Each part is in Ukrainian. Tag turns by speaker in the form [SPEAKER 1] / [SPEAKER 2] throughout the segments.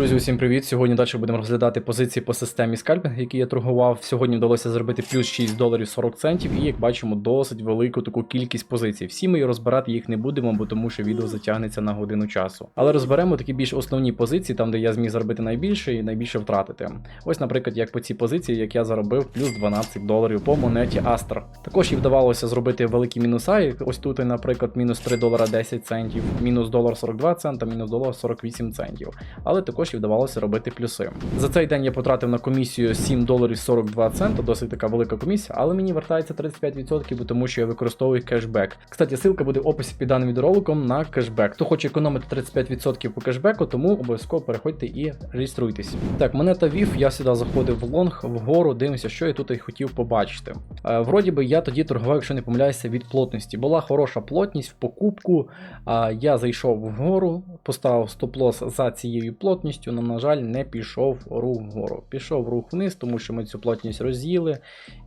[SPEAKER 1] Друзі, усім привіт! Сьогодні далі будемо розглядати позиції по системі скальпінг, які я торгував. Сьогодні вдалося зробити плюс 6 доларів 40 центів, і як бачимо, досить велику таку кількість позицій. Всі ми розбирати їх не будемо, бо тому що відео затягнеться на годину часу. Але розберемо такі більш основні позиції, там де я зміг заробити найбільше і найбільше втратити. Ось, наприклад, як по цій позиції, як я заробив плюс 12 доларів по монеті Astra. Також і вдавалося зробити великі мінуса. як Ось тут, наприклад, мінус 3 долара 10 центів, мінус долар 42 цента, мінус долар 48 центів. Але також і вдавалося робити плюси. За цей день я потратив на комісію 7 доларів 42 цента, досить така велика комісія, але мені вертається 35%, тому що я використовую кешбек. Кстати, ссылка буде в описі під даним відеороликом на кешбек. Хто хоче економити 35% по кешбеку, тому обов'язково переходьте і реєструйтесь. Так, монета VIF, я сюди заходив в лонг, вгору, дивимося, що я тут і хотів побачити. Е, вроді би я тоді торгував, якщо не помиляюся, від плотності. Була хороша плотність в покупку. А я зайшов вгору, поставив стоп-лос за цією плотністю, але, на жаль, не пішов рух вгору. Пішов рух вниз, тому що ми цю плотність роз'їли,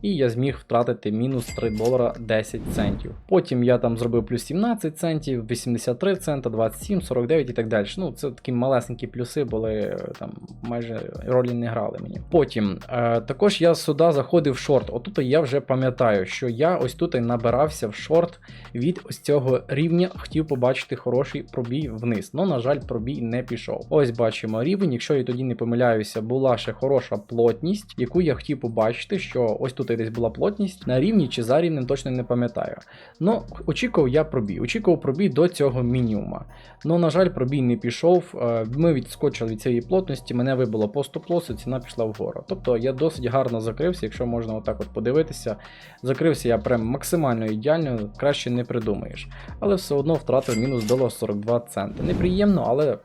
[SPEAKER 1] і я зміг втратити мінус 3 долара 10 центів. Потім я там зробив плюс 17 центів, 83 цента, 27, 49 і так далі. Ну, це такі малесенькі плюси були, там майже ролі не грали мені. Потім е, також я сюди заходив в шорт. Отут я вже пам'ятаю, що я ось тут і набирався в шорт від ось цього рівня, хотів побачити хороший пробій вниз. Ну, на жаль, пробій не пішов. Ось бачимо рівень. Якщо я тоді не помиляюся, була ще хороша плотність, яку я хотів побачити, що ось тут десь була плотність на рівні чи за рівнем, точно не пам'ятаю. Ну, очікував я пробій. Очікував пробій до цього мінімума. Ну, на жаль, пробій не пішов. Е, Ми відскочили від цієї плотності, мене вибило по стоп-лосу, ціна пішла вгору. Тобто я досить гарно закрився, якщо можна отак от подивитися. Закрився я прям максимально ідеально, краще не придумаєш. Але все одно втратив мінус долар 42 центи. Неприємно, але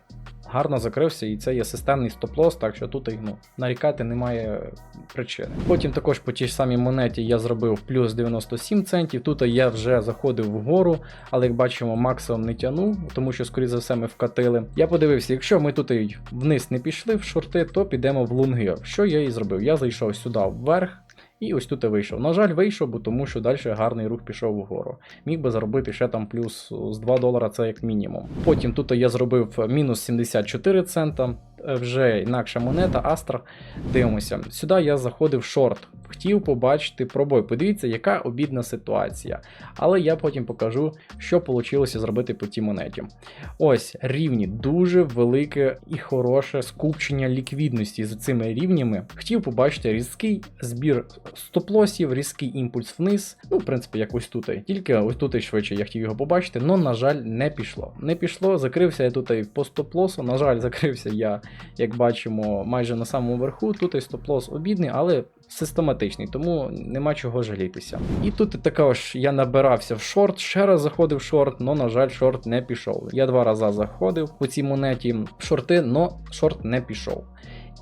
[SPEAKER 1] гарно закрився, і це є системний стоп-лос, так що тут ну, нарікати немає причини. Потім також по тій самій монеті я зробив плюс 97 центів. Тут я вже заходив вгору, але як бачимо, максимум не тянув, тому що, скоріше за все, ми вкатили. Я подивився, якщо ми тут вниз не пішли в шорти, то підемо в лунги. Що я і зробив? Я зайшов сюди вверх. І ось тут і вийшов. На жаль, вийшов, бо тому що далі гарний рух пішов вгору. Міг би заробити ще там плюс з 2 долара, це як мінімум. Потім тут я зробив мінус 74 цента. Е, Вже інакша монета, Astra. Дивимося. Сюди я заходив шорт. Хотів побачити пробой. Подивіться, яка обідна ситуація. Але я потім покажу, що вийшло зробити по тій монеті. Ось рівні, дуже велике і хороше скупчення ліквідності з цими рівнями. Хотів побачити різкий збір стоп-лосів, різкий імпульс вниз. Ну, в принципі, як ось тут. Тільки ось тут і швидше я хотів його побачити, але, на жаль, не пішло. Не пішло, закрився я тут і по стоп-лосу. На жаль, закрився я, як бачимо, майже на самому верху. Тут і стоп-лос обідний, але систематичний, тому нема чого жалітися. І тут також я набирався в шорт, ще раз заходив в шорт, але, на жаль, шорт не пішов. Я два рази заходив по цій монеті в шорти, але шорт не пішов.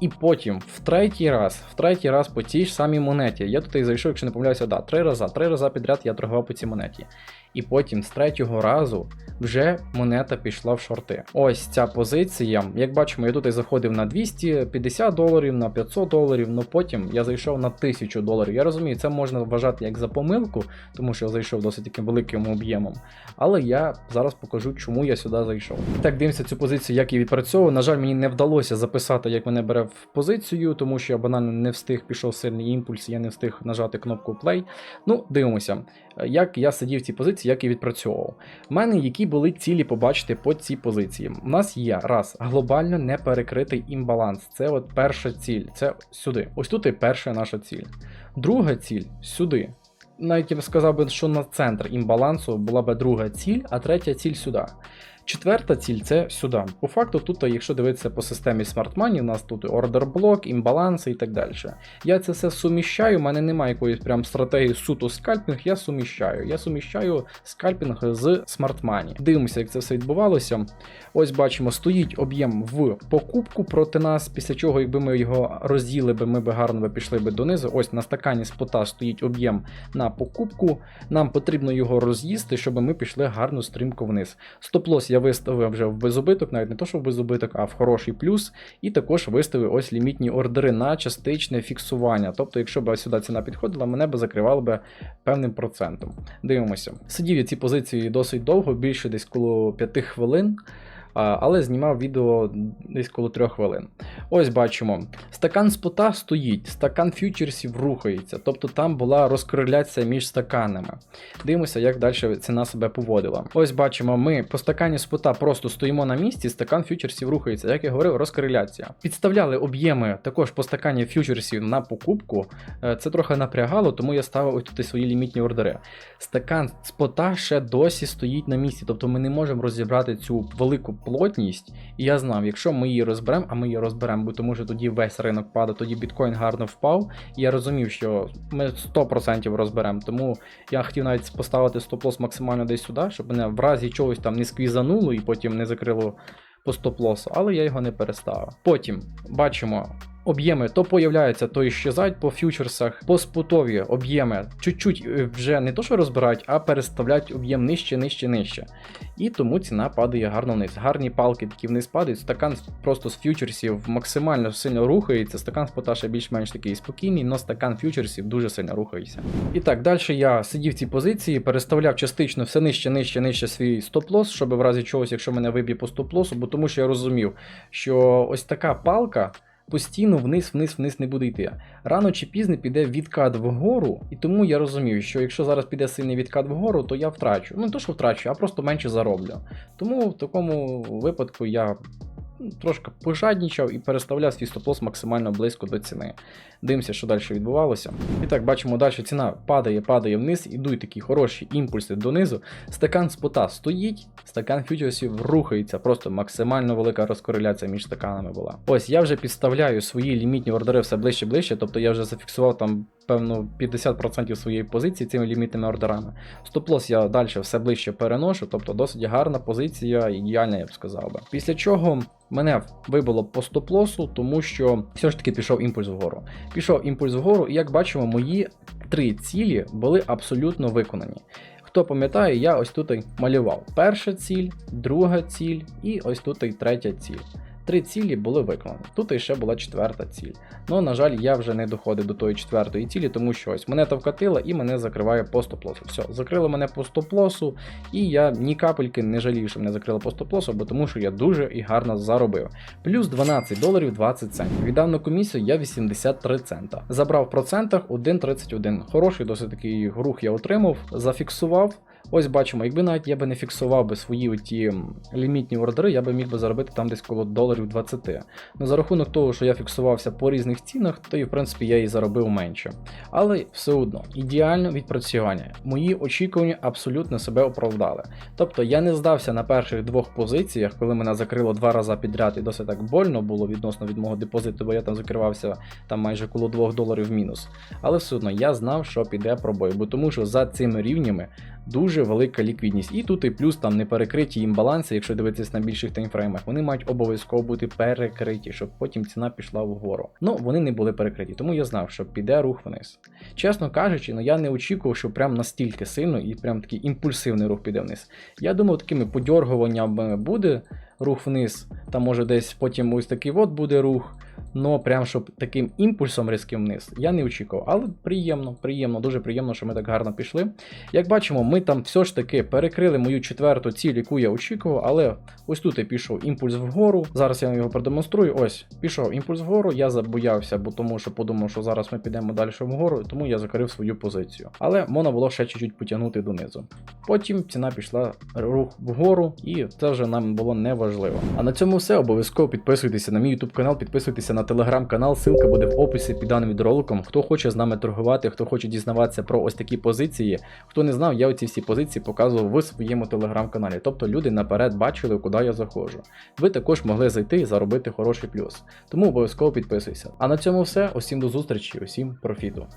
[SPEAKER 1] І потім, в третій раз, в третій раз по тій ж самій монеті. Я тут і зайшов, якщо не помиляюся, да, три рази. Три рази підряд я торгував по цій монеті. І потім з третього разу вже монета пішла в шорти. Ось ця позиція. Як бачимо, я тут і заходив на 250 доларів, на 500 доларів, але потім я зайшов на 1000 доларів. Я розумію, це можна вважати як за помилку, тому що я зайшов досить таким великим об'ємом. Але я зараз покажу, чому я сюди зайшов. Так, дивимося цю позицію, як я відпрацьовую. На жаль, мені не вдалося записати, як мене бере в позицію, тому що я банально не встиг, пішов сильний імпульс, я не встиг нажати кнопку play. Ну, дивимося, як я сидів в цій позиції, як і відпрацьовував. У мене які були цілі побачити по цій позиції. У нас є раз глобально неперекритий імбаланс. Це от перша ціль, це сюди. Ось тут і перша наша ціль. Друга ціль сюди. Навіть я б сказав би, що на центр імбалансу була б друга ціль, а третя ціль сюди. Четверта ціль це сюди. По факту, тут, якщо дивитися по системі Smart Money, у нас тут ордер блок, імбаланси і так далі. Я це все суміщаю, у мене немає якоїсь прям стратегії суто скальпінг, я суміщаю. Я суміщаю скальпінг з Smart Money. Дивимося, як це все відбувалося. Ось бачимо, стоїть об'єм в покупку проти нас, після чого, якби ми його розділи, ми би гарно пішли би донизу. Ось на стакані спота стоїть об'єм на покупку. Нам потрібно його роз'їсти, щоб ми пішли гарно стрімко вниз. Стоп-лос я виставив вже в безубиток, навіть не то, що в безубиток, а в хороший плюс. І також виставив ось лімітні ордери на частичне фіксування. Тобто, якщо б сюди ціна підходила, мене б закривало би певним процентом. Дивимося. Сидів я ці позиції досить довго, більше десь коло 5 хвилин. Але знімав відео десь коло 3 хвилин. Ось бачимо, стакан спота стоїть, стакан фьючерсів рухається, тобто там була розкореляція між стаканами. Дивимося, як далі ціна себе поводила. Ось бачимо, ми по стакані спота просто стоїмо на місці, стакан фьючерсів рухається. Як я говорив, розкореляція. Підставляли об'єми також по стакані фьючерсів на покупку. Е, Це трохи напрягало, тому я ставив ось тут свої лімітні ордери. Стакан спота ще досі стоїть на місці, тобто ми не можемо розібрати цю велику плотність. І я знав, якщо ми її розберемо, а ми її розберемо, бо тому що тоді весь ринок падає, тоді біткоін гарно впав. І я розумів, що ми 100% розберемо. Тому я хотів навіть поставити стоп-лосс максимально десь сюди, щоб мене в разі чогось там не сквізануло і потім не закрило по стоп-лосу, але я його не переставив. Потім бачимо. Об'єми то появляються, то іщезають по фьючерсах, по спотові об'єми чуть-чуть е, вже не то, що розбирають, а переставляють об'єм нижче, нижче, нижче. І тому ціна падає гарно вниз. Гарні палки такі вниз падають. Стакан просто з фьючерсів максимально сильно рухається. Стакан з поташа більш-менш такий спокійний, але стакан фьючерсів дуже сильно рухається. І так, далі я сидів в цій позиції, переставляв частично все нижче, нижче, нижче свій стоп-лосс, щоб в разі чогось, якщо мене виб'є по стоп-лосу, бо тому що я розумів, що ось така палка. Постійно вниз, вниз, вниз не буде йти. Рано чи пізно піде відкат вгору, і тому я розумію, що якщо зараз піде сильний відкат вгору, то я втрачу. Ну не то, що втрачу, а просто менше зароблю. Тому в такому випадку я трошки пожаднічав і переставляв свій стоп-лосс максимально близько до ціни. Дивимося, що далі відбувалося. І так, бачимо, далі ціна падає, падає вниз, ідуть такі хороші імпульси донизу. Стакан спота стоїть, стакан фьючерсів рухається, просто максимально велика розкореляція між стаканами була. Ось я вже підставляю свої лімітні ордери все ближче ближче, тобто я вже зафіксував там. Певно, 50% своєї позиції цими лімітними ордерами. Стоп-лосс я далі все ближче переношу, тобто досить гарна позиція, ідеальна, я б сказав би. Після чого мене вибило по стоп-лосу, тому що все ж таки пішов імпульс вгору. Пішов імпульс вгору, і як бачимо, мої три цілі були абсолютно виконані. Хто пам'ятає, я ось тут і малював. Перша ціль, друга ціль і ось тут і третя ціль. Три цілі були виконані. Тут і ще була четверта ціль. Ну, на жаль, я вже не доходив до тої четвертої цілі, тому що ось монета вкатила і мене закриває по стоп-лосу. Все, закрили мене по стоп-лосу, і я ні капельки не жалію, що мене закрили по стоп-лосу, бо тому що я дуже і гарно заробив. Плюс 12 доларів 20 центів. Віддав на комісію я 83 цента. Забрав в процентах 1,31. Хороший досить такий рух я отримав, зафіксував. Ось бачимо, якби навіть я би не фіксував би свої оті лімітні ордери, я би міг би заробити там десь коло доларів 20. Ну за рахунок того, що я фіксувався по різних цінах, то і в принципі я і заробив менше. Але все одно, ідеальне відпрацювання. Мої очікування абсолютно себе оправдали. Тобто я не здався на перших двох позиціях, коли мене закрило два рази підряд, і досить так больно було відносно від мого депозиту, бо я там закривався там майже коло 2 доларів мінус. Але все одно я знав, що піде пробой, бо тому що за цими рівнями дуже велика ліквідність. І тут і плюс там не перекриті імбаланси, якщо дивитися на більших таймфреймах, вони мають обов'язково бути перекриті, щоб потім ціна пішла вгору. Ну вони не були перекриті, тому я знав, що піде рух вниз. Чесно кажучи, ну я не очікував, що прям настільки сильно і прям такий імпульсивний рух піде вниз. Я думав, такими подьоргуваннями буде рух вниз, там може десь потім ось такий от буде рух. Но прям щоб таким імпульсом різким вниз я не очікував. Але приємно, приємно, дуже приємно, що ми так гарно пішли. Як бачимо, ми там все ж таки перекрили мою четверту ціль, яку я очікував, але ось тут і пішов імпульс вгору. Зараз я вам його продемонструю. Ось, пішов імпульс вгору, я забоявся, бо тому що подумав, що зараз ми підемо далі вгору, тому я закрив свою позицію. Але можна було ще чуть-чуть потягнути донизу. Потім ціна пішла рух вгору, і це вже нам було неважливо. А на цьому все. Обов'язково підписуйтеся на мій YouTube канал, підписуйтеся на телеграм-канал, ссылка буде в описі під даним відеороликом. Хто хоче з нами торгувати, хто хоче дізнаватися про ось такі позиції. Хто не знав, я оці всі позиції показував в своєму телеграм-каналі. Тобто люди наперед бачили, куди я заходжу. Ви також могли зайти і заробити хороший плюс. Тому обов'язково підписуйся. А на цьому все. Усім до зустрічі, усім профіту.